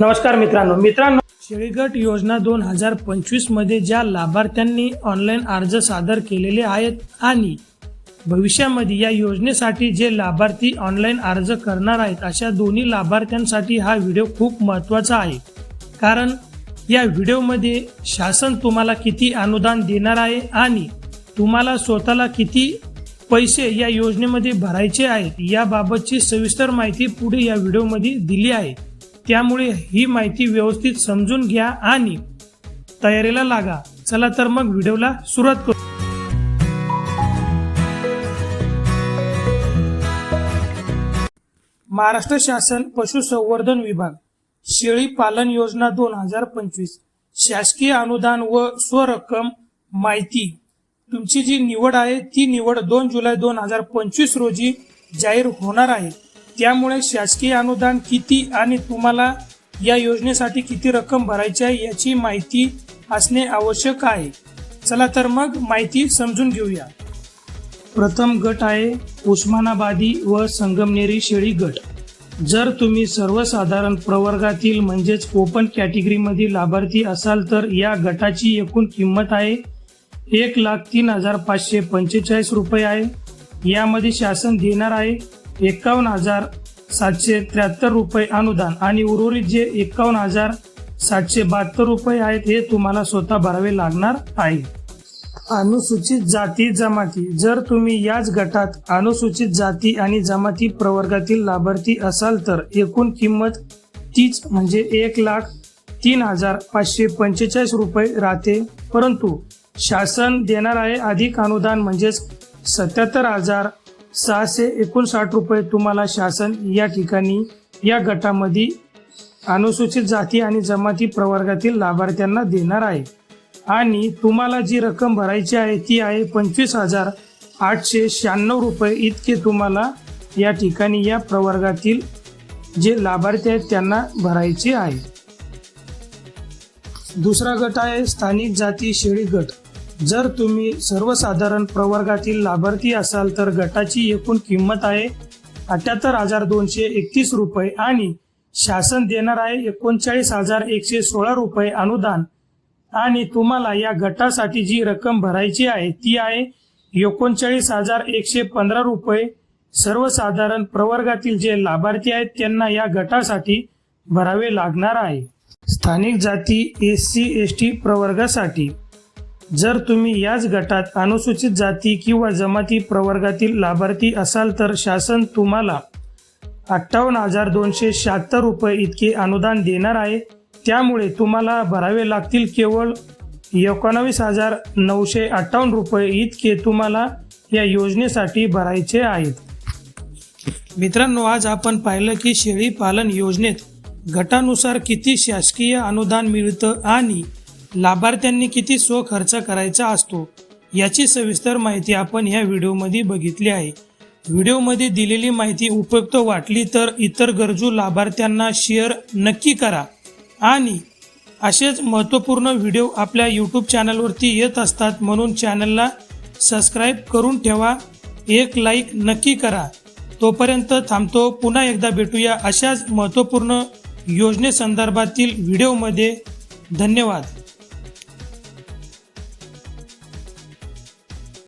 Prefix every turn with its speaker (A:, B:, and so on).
A: नमस्कार मित्रांनो. मित्रांनो शेळीगट योजना दोन हजार पंचवीसमध्ये ज्या लाभार्थ्यांनी ऑनलाईन अर्ज सादर केलेले आहेत आणि भविष्यामध्ये या योजनेसाठी जे लाभार्थी ऑनलाईन अर्ज करणार आहेत अशा दोन्ही लाभार्थ्यांसाठी हा व्हिडिओ खूप महत्त्वाचा आहे. कारण या व्हिडिओमध्ये शासन तुम्हाला किती अनुदान देणार आहे आणि तुम्हाला स्वतःला किती पैसे या योजनेमध्ये भरायचे आहेत याबाबतची सविस्तर माहिती पुढे या व्हिडिओमध्ये दिली आहे. त्यामुळे ही माहिती व्यवस्थित समजून घ्या आणि तयारीला लागा. चला तर मग व्हिडिओला सुरुवात करू. महाराष्ट्र शासन पशुसंवर्धन विभाग शेळी पालन योजना दोन हजार पंचवीस. शासकीय अनुदान व स्वरक्कम माहिती. तुमची जी निवड आहे ती निवड दोन जुलै दोन हजार पंचवीस रोजी जाहीर होणार आहे. त्यामुळे शासकीय अनुदान किती आणि तुम्हाला या योजनेसाठी किती रक्कम भरायची आहे याची माहिती असणे आवश्यक आहे. चला तर मग माहिती समजून घेऊया. प्रथम गट आहे उस्मानाबादी व संगमनेरी शेळी गट. जर तुम्ही सर्वसाधारण प्रवर्गातील म्हणजेच ओपन कॅटेगरीमधील लाभार्थी असाल तर या गटाची एकूण किंमत आहे एक लाख तीन हजार पाचशे पंचेचाळीस रुपये आहे. यामध्ये शासन देणार आहे एकावन्न हजार सातशे त्र्याहत्तर रुपये अनुदान. आणि उर्वरित जे एकावन्न हजार सातशे बहात्तर रुपये आहेत हे तुम्हाला स्वतः भरावे लागणार आहे. अनुसूचित जाती जमाती. जर तुम्ही याच गटात अनुसूचित जाती आणि जमाती प्रवर्गातील लाभार्थी असाल तर एकूण किंमत तीच म्हणजे एक लाख तीन हजार पाचशे पंचेचाळीस रुपये राहते. परंतु शासन देणार आहे अधिक अनुदान म्हणजेच सत्याहत्तर हजार सहाशे एकोणसाठ रुपये तुम्हाला शासन या ठिकाणी या गटामध्ये अनुसूचित जाती आणि जमाती प्रवर्गातील लाभार्थ्यांना देणार आहे. आणि तुम्हाला जी रक्कम भरायची आहे ती आहे पंचवीस हजार आठशे शहाण्णव रुपये. इतके तुम्हाला या ठिकाणी या प्रवर्गातील जे लाभार्थी आहेत त्यांना भरायचे आहे. दुसरा गट आहे स्थानिक जाती शेळी गट. जर तुम्ही सर्वसाधारण प्रवर्गातील लाभार्थी असाल तर गटाची एकूण किंमत आहे अठ्याहत्तर हजार दोनशे एकतीस रुपये आणि शासन देणार आहे एकोणचाळीस हजार एकशे सोळा रुपये अनुदान. आणि तुम्हाला या गटासाठी जी रक्कम भरायची आहे ती आहे एकोणचाळीस हजार एकशे पंधरा रुपये. सर्वसाधारण प्रवर्गातील जे लाभार्थी आहेत त्यांना या गटासाठी भरावे लागणार आहे. स्थानिक जाती एस सी एस टी प्रवर्गासाठी. जर तुम्ही याच गटात अनुसूचित जाती किंवा जमाती प्रवर्गातील लाभार्थी असाल तर शासन तुम्हाला अठ्ठावन्न हजार दोनशे शहात्तर रुपये इतके अनुदान देणार आहे. त्यामुळे तुम्हाला भरावे लागतील केवळ एकोणावीस हजार नऊशे अठ्ठावन्न रुपये इतके तुम्हाला या योजनेसाठी भरायचे आहेत. मित्रांनो आज आपण पाहिलं की शेळी पालन योजनेत गटानुसार किती शासकीय अनुदान मिळतं आणि लाभार्थ्यांनी किती स्व खर्च करायचा असतो याची सविस्तर माहिती आपण या व्हिडिओमध्ये बघितली आहे. व्हिडिओमध्ये दिलेली माहिती उपयुक्त वाटली तर इतर गरजू लाभार्थ्यांना शेअर नक्की करा. आणि असेच महत्त्वपूर्ण व्हिडिओ आपल्या यूट्यूब चॅनलवरती येत असतात म्हणून चॅनलला सबस्क्राईब करून ठेवा. एक लाईक नक्की करा. तोपर्यंत थांबतो. पुन्हा एकदा भेटूया अशाच महत्त्वपूर्ण योजनेसंदर्भातील व्हिडिओमध्ये. धन्यवाद.